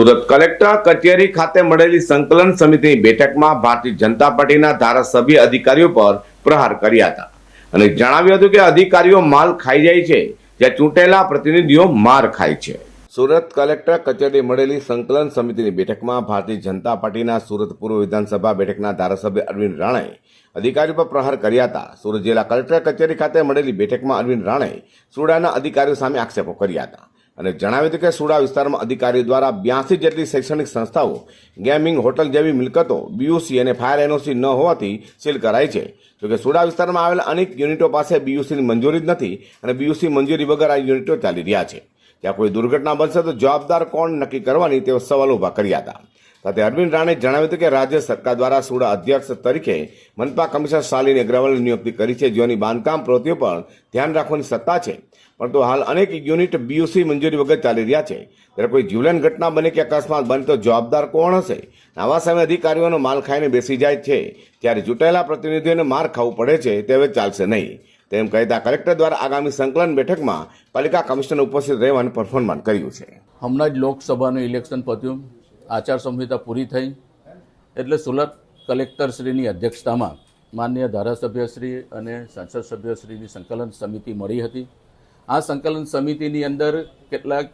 Surat collector કચેરી ખાતે મળેલી સંકલન સમિતિની બેઠકમાં ભારતીય જનતા પાર્ટીના ધારાસભ્ય અધિકારીઓ પર પ્રહાર કર્યા હતા. અને જણાવ્યું હતું કે અધિકારીઓ માલ ખાઈ જાય છે, જ્યાં ચૂંટેલા પ્રતિનિધિઓ માર ખાય છે. સુરત કલેક્ટર કચેરી મળેલી સંકલન સમિતિની બેઠકમાં ભારતીય જનતા પાર્ટીના સુરત પૂર્વ વિધાનસભા બેઠકના ધારાસભ્ય અરવિંદ રાણાએ અધિકારીઓ પર પ્રહાર કર્યા હતા. સુરત જિલ્લા કલેક્ટર કચેરી ખાતે મળેલી બેઠકમાં અરવિંદ રાણાએ સુડાના અધિકારીઓ સામે આક્ષેપો કર્યા હતા. અને જણાવ્યું હતું કે સુડા વિસ્તારમાં અધિકારીઓ દ્વારા બ્યાસી જેટલી શૈક્ષણિક સંસ્થાઓ, ગેમિંગ હોટલ જેવી મિલકતો બીયુસી અને ફાયર એનઓસી ન હોવાથી સીલ કરાઈ છે. જોકે સુડા વિસ્તારમાં આવેલા અનેક યુનિટો પાસે બીયુસીની મંજૂરી જ નથી અને બીયુસી મંજૂરી વગર આ યુનિટો ચાલી રહ્યા છે. ત્યાં કોઈ દુર્ઘટના બનશે તો જવાબદાર કોણ નક્કી કરવાની તેઓ સવાલ ઊભા કર્યા હતા. સાથે અરવિંદ રાણે જણાવ્યું હતું કે રાજ્ય સરકાર દ્વારા સુડા અધ્યક્ષ તરીકે મનપા કમિશનર શાલિની અગ્રવાલની નિયુક્તિ કરી છે, જેઓની બાંધકામ પ્રવૃત્તિઓ પર ધ્યાન રાખવાની સત્તા છે. પરંતુ હાલ અનેક યુનિટ બીયુસી મંજૂરી વગર ચાલી રહ્યા છે. ત્યારે કોઈ જીવલેણ ઘટના બને કે અકસ્માત બને તો જવાબદાર કોણ હશે? આવા સમયે અધિકારીઓનો માલ ખાઈને બેસી જાય છે. ત્યારે ચૂંટાયેલા પ્રતિનિધિઓને માર ખાવું પડે છે, તે હવે ચાલશે નહીં. તેમ કહેતા કલેક્ટર દ્વારા આગામી સંકલન બેઠકમાં પાલિકા કમિશનર ઉપસ્થિત રહેવાનું પરફોર્મન્સ કર્યું છે. હમણાં જ લોકસભાનું ઇલેક્શન પત્યું. આચારસંહિતા પૂરી થઈ એટલે સુરત કલેક્ટરશ્રીની અધ્યક્ષતામાં માન્ય ધારાસભ્યશ્રી અને સંસદ સભ્યશ્રીની સંકલન સમિતિ મળી હતી. આ સંકલન સમિતિની અંદર કેટલાક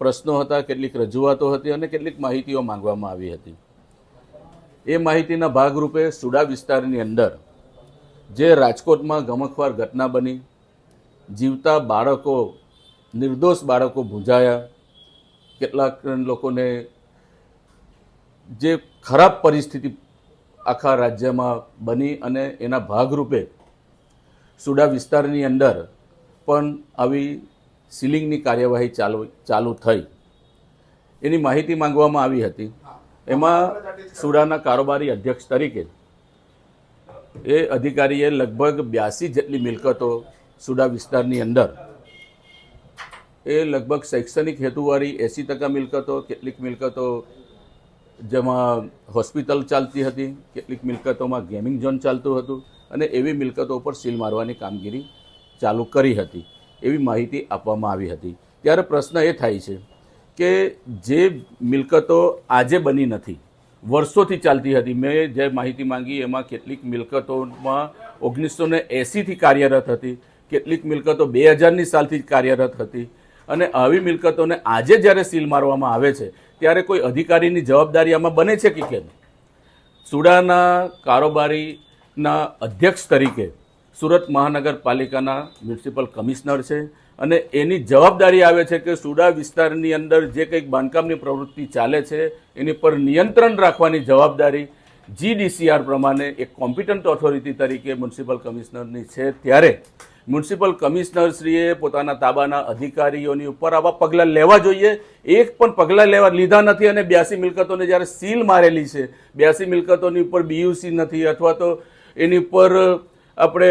પ્રશ્નો હતા, કેટલીક રજૂઆતો હતી અને કેટલીક માહિતીઓ માંગવામાં આવી હતી. એ માહિતીના ભાગરૂપે સુડા વિસ્તારની અંદર જે રાજકોટમાં ગમખવાર ઘટના બની, જીવતા બાળકો, નિર્દોષ બાળકો ભૂંજાયા, કેટલાક લોકોને જે ખરાબ પરિસ્થિતિ આખા રાજ્યમાં બની અને એના ભાગરૂપે સુડા વિસ્તારની અંદર પણ આવી સીલિંગની કાર્યવાહી ચાલુ ચાલુ થઈ. એની માહિતી માંગવામાં આવી હતી. એમાં સુડાના કારોબારી અધ્યક્ષ તરીકે એ અધિકારીએ લગભગ બ્યાસી જેટલી મિલકતો સુડા વિસ્તારની અંદર એ લગભગ શૈક્ષણિક હેતુવાળી એંસી ટકા મિલકતો, કેટલીક મિલકતો જેમાં હોસ્પિટલ ચાલતી હતી, કેટલીક મિલકતોમાં ગેમિંગ ઝોન ચાલતું હતું અને એવી મિલકતો ઉપર સીલ મારવાની કામગીરી ચાલુ કરી હતી, એવી માહિતી આપવામાં આવી હતી. ત્યારે પ્રશ્ન એ થાય છે કે જે મિલકતો આજે બની નથી, વર્ષોથી ચાલતી હતી, મેં જે માહિતી માંગી એમાં કેટલીક મિલકતોમાં ઓગણીસો ને એંસીથી કાર્યરત હતી, કેટલીક મિલકતો બે હજારની સાલથી કાર્યરત હતી અને આવી મિલકતોને આજે જ્યારે સીલ મારવામાં આવે છે, ત્યારે કોઈ અધિકારીની જવાબદારી આમાં બને છે કે કેમ? સુડાના કારોબારીના અધ્યક્ષ તરીકે સુરત મહાનગરપાલિકાના મ્યુનિસિપલ કમિશનર છે અને એની જવાબદારી આવે છે કે સુડા વિસ્તારની અંદર જે કંઈક બાંધકામની પ્રવૃત્તિ ચાલે છે, એની પર નિયંત્રણ રાખવાની જવાબદારી જીડીસીઆર પ્રમાણે એક કોમ્પિટન્ટ ઓથોરિટી તરીકે મ્યુનિસિપલ કમિશનરની છે. ત્યારે મ્યુનિસિપલ કમિશનરશ્રીએ પોતાના તાબાના અધિકારીઓની ઉપર આવા પગલાં લેવા જોઈએ. એક પણ પગલાં લેવા લીધા નથી અને બ્યાસી મિલકતોને જ્યારે સીલ મારેલી છે, બ્યાસી મિલકતોની ઉપર બીયુસી નથી અથવા તો એની ઉપર આપણે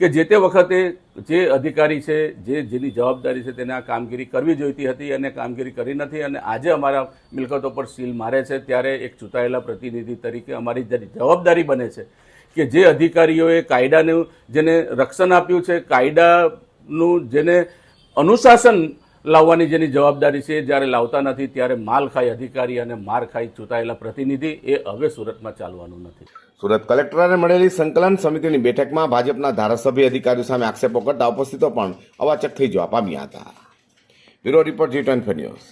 કે જે તે વખતે જે અધિકારી છે, જે જેની જવાબદારી છે તેને આ કામગીરી કરવી જોઈતી હતી અને કામગીરી કરી નથી અને આજે અમારા મિલકતો પર સીલ મારે છે, ત્યારે એક ચૂંટાયેલા પ્રતિનિધિ તરીકે અમારી જવાબદારી બને છે કે જે અધિકારીઓએ કાયદાનું જેને રક્ષણ આપ્યું છે, કાયદાનું જેને અનુશાસન લાવવાની જેની જવાબદારી છે, જ્યારે લાવતા નથી, ત્યારે માલ ખાઈ અધિકારી અને માર ખાઈ ચૂંટાયેલા પ્રતિનિધિ એ હવે સુરતમાં ચાલવાનું નથી. સુરત કલેક્ટરને મળેલી સંકલન સમિતિની બેઠકમાં ભાજપના ધારાસભ્ય અધિકારીઓ સામે આક્ષેપો કરતા ઉપસ્થિતો પણ અવાચક થઈ જવા પામ્યા હતા. Bureau report G twenty news.